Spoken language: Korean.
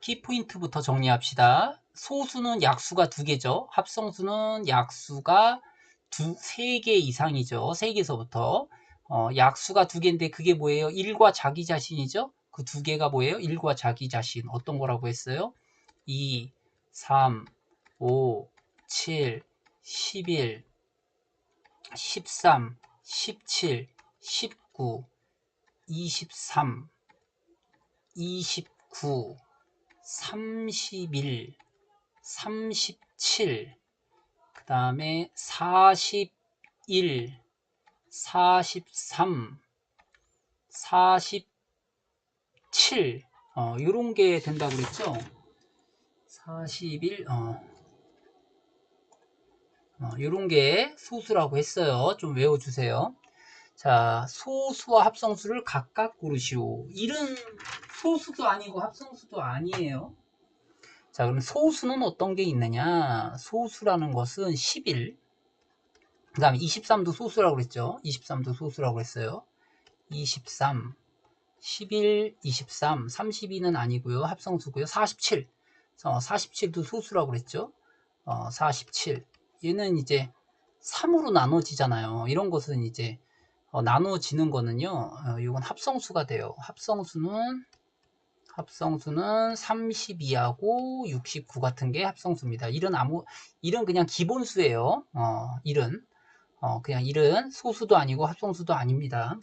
키포인트부터 정리합시다. 소수는 약수가 두 개죠. 합성수는 약수가 두, 세 개 이상이죠. 세 개에서부터. 어, 약수가 두 개인데 그게 뭐예요? 1과 자기 자신이죠? 그 두 개가 뭐예요? 1과 자기 자신. 어떤 거라고 했어요? 2, 3, 5, 7, 11, 13, 17, 19, 23, 29, 31, 37, 그 다음에 41, 43, 47, 어, 요런 게 된다고 그랬죠? 41, 어, 어, 요런 게 소수라고 했어요. 좀 외워주세요. 자, 소수와 합성수를 각각 고르시오. 이런 소수도 아니고 합성수도 아니에요. 자, 그럼 소수는 어떤 게 있느냐? 소수라는 것은 11. 그 다음에 23도 소수라고 그랬죠? 23도 소수라고 그랬어요. 23, 11, 23, 32는 아니고요. 합성수고요. 47. 어, 47도 소수라고 그랬죠? 어, 47. 얘는 이제 3으로 나눠지잖아요. 이런 것은 이제 어, 나눠지는 거는요. 어, 이건 합성수가 돼요. 합성수는 합성수는 32하고 69 같은 게 합성수입니다. 이런 아무 이런 그냥 기본수예요. 어, 이런 어, 그냥 이런 소수도 아니고 합성수도 아닙니다.